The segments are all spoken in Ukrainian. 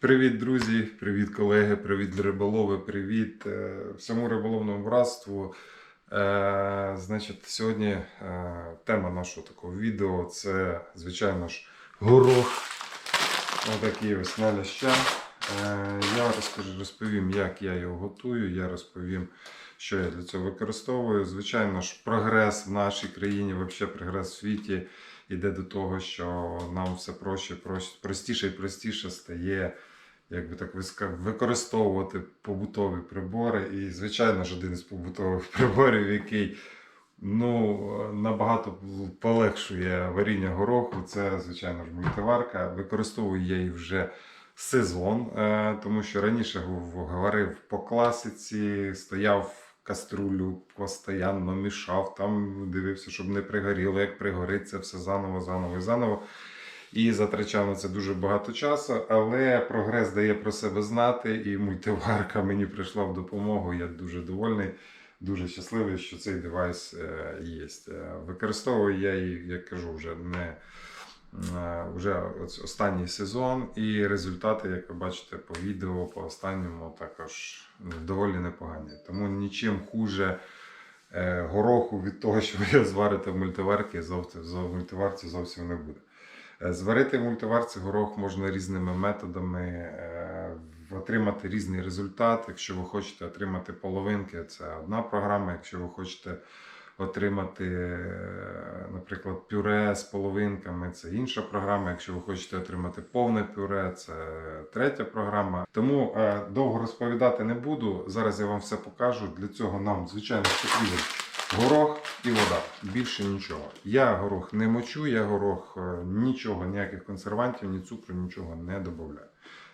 Привіт, друзі, привіт, колеги, привіт, риболови, привіт е, всьому риболовному братству. Е, значить, сьогодні е, тема нашого такого відео це, звичайно ж, горох. Отакий ось на ляща. Я розкажу, розповім, як я його готую. Я розповім, що я для цього використовую. Звичайно ж, прогрес в нашій країні, взагалі прогрес в світі йде до того, що нам все проще, прос- простіше і простіше стає як би так використовувати побутові прибори. І, звичайно ж, один із побутових приборів, який ну, набагато полегшує варіння гороху, це, звичайно ж, мультиварка. Використовую я її вже сезон, е, тому що раніше говорив по класиці, стояв каструлю постійно мішав, там дивився, щоб не пригоріло. Як пригорить, це все заново, заново і заново. І затрачав на це дуже багато часу, але прогрес дає про себе знати, і мультиварка мені прийшла в допомогу. Я дуже довольний, дуже щасливий, що цей девайс е, є. Е, Використовую я її, як кажу, вже не вже останній сезон, і результати, як ви бачите по відео, по останньому, також доволі непогані. Тому нічим хуже е, гороху від того, що ви зварите в мультиварці, в мультиварці зовсім не буде. Е, Зварити в мультиварці горох можна різними методами, е, отримати різний результат. Якщо ви хочете отримати половинки, це одна програма. Якщо ви хочете отримати, е, наприклад, пюре з половинками, це інша програма. Якщо ви хочете отримати повне пюре, це третя програма. Тому е, довго розповідати не буду. Зараз я вам все покажу. Для цього нам, звичайно, потрібен горох і вода. Більше нічого. Я горох не мочу, я горох е, нічого, ніяких консервантів, ні цукру, нічого не додаю.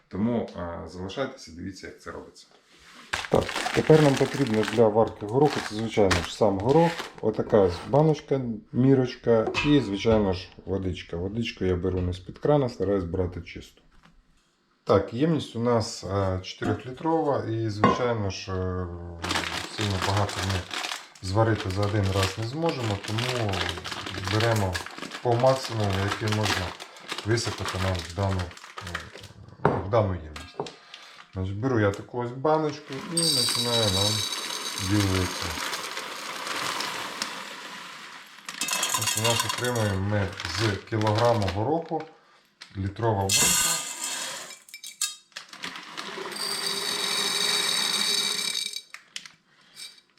Тому залишайтеся, дивіться, як це робиться. Так, тепер нам потрібно для варки гороху, це звичайно ж сам горох, отака баночка, мірочка і, звичайно ж, водичка. Водичку я беру не з-під крана, стараюсь брати чисту. Так, ємність у нас 4-літрова і, звичайно ж, е, сильно багато ми зварити за один раз не зможемо, тому беремо по максимуму, який можна висипати нам в дану, е, в дану ємність. Значить, беру я таку ось баночку і починаю нам ділити. Ось у нас отримуємо ми з кілограму гороху літрова банка.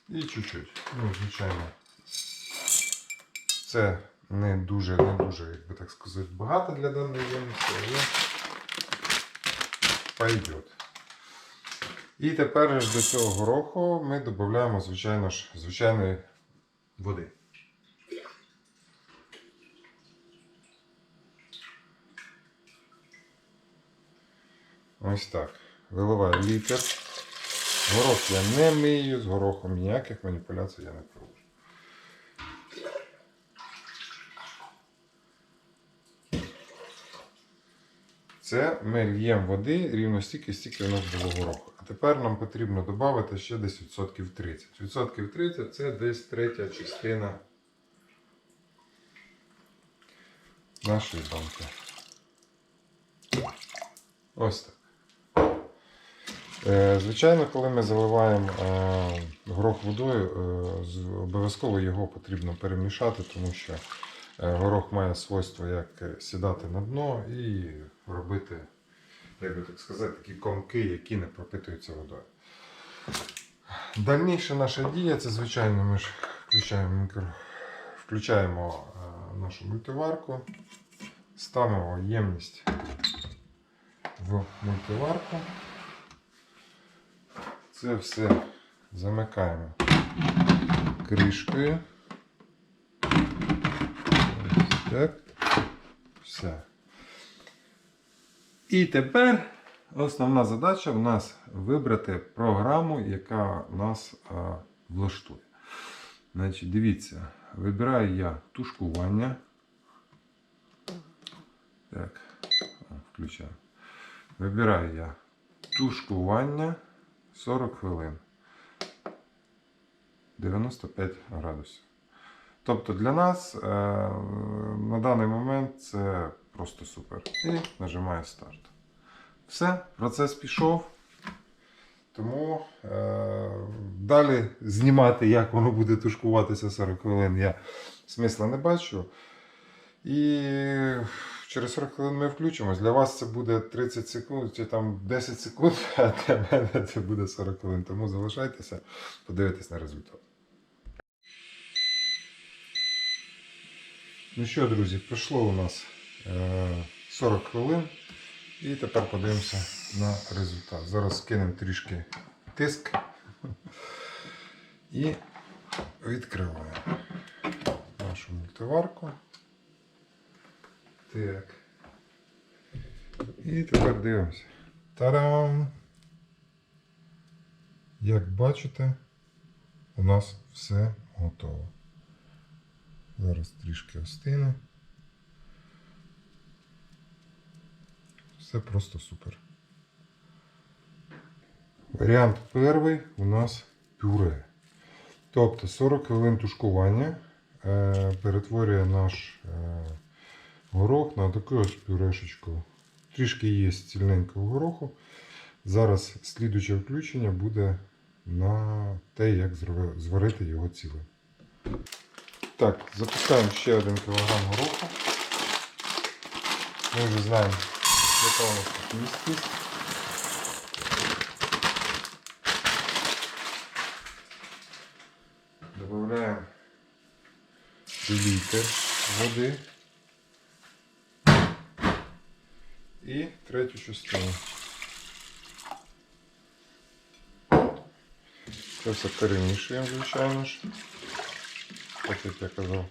І чуть-чуть. Ну, звичайно. Це не дуже, не дуже, як би так сказати, багато для даної ємності, але пойдет. І тепер до цього гороху ми додаємо, звичайно ж, звичайної води. Ось так. Виливаю літр. Горох я не мию, з горохом ніяких маніпуляцій я не проводжу. Це ми л'ємо води рівно стільки, стільки у нас було гороху. А тепер нам потрібно додати ще десь відсотків 30. Відсотків 30 це десь третя частина нашої банки. Ось так. Е, Звичайно, коли ми заливаємо е, горох водою, е, обов'язково його потрібно перемішати, тому що горох має свойство як сідати на дно і робити, як би так сказати, такі комки, які не пропитуються водою. Дальніша наша дія це, звичайно, ми ж включаємо, мікро... включаємо е, нашу мультиварку, ставимо ємність в мультиварку. Це все замикаємо кришкою. Так. Все. І тепер основна задача в нас вибрати програму, яка нас а, влаштує. Значить, дивіться, вибираю я тушкування. Так, включаю. Вибираю я тушкування 40 хвилин. 95 градусів. Тобто для нас е, на даний момент це просто супер. І нажимаю старт. все, процес пішов. Тому е, далі знімати, як воно буде тушкуватися 40 хвилин, я смисла не бачу. І через 40 хвилин ми включимось. Для вас це буде 30 секунд чи там 10 секунд, а для мене це буде 40 хвилин. Тому залишайтеся, подивитесь на результат. Ну що, друзі, пройшло у нас е, 40 хвилин. І тепер подивимося на результат. Зараз скинемо трішки тиск і відкриваємо нашу мультиварку. Так. І тепер дивимося. Та-дам! Як бачите, у нас все готово. Зараз трішки остине. Все просто супер. Варіант перший у нас пюре. Тобто 40 хвилин тушкування е, перетворює наш е, горох на таку ось пюрешечку. Трішки є цільненького гороху. Зараз слідуче включення буде на те, як зварити його цілим. Так, запускаємо ще один кілограм гороху. Ми вже знаємо, яка у нас тут місткість. Добавляємо літр води і третю частину. Це все перемішуємо, звичайно ж. Так як я казав.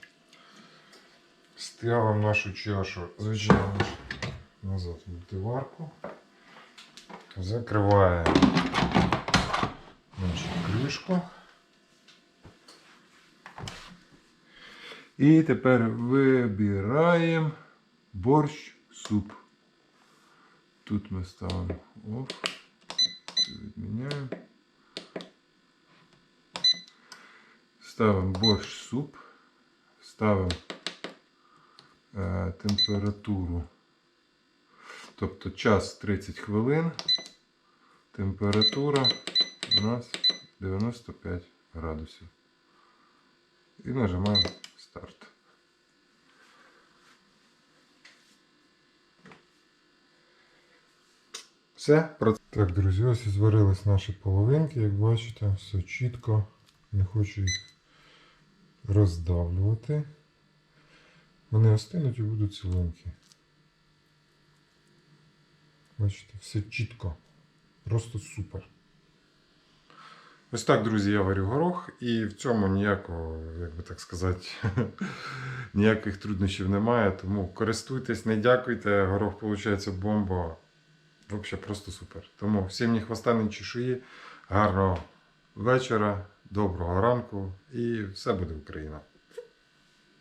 Ставимо нашу чашу, звичайно назад мультиварку. Закриваємо нашу кришку. І тепер вибираємо борщ суп. Тут ми ставимо це відміняємо. Ставимо борщ суп, ставимо е, температуру. Тобто час 30 хвилин. Температура у нас 95 градусів. І нажимаємо старт. Все. Так, друзі, ось і зварились наші половинки, як бачите, все чітко. Не хочу їх роздавлювати. Вони остинуть і будуть ціленькі. Бачите, все чітко. Просто супер. Ось так, друзі, я варю горох, і в цьому ніякого, як би так сказати, ніяких труднощів немає. Тому користуйтесь, не дякуйте. Горох виходить бомба. Взагалі просто супер. Тому всім ні хвоста, ні чешуї. Гарного вечора, доброго ранку і все буде Україна.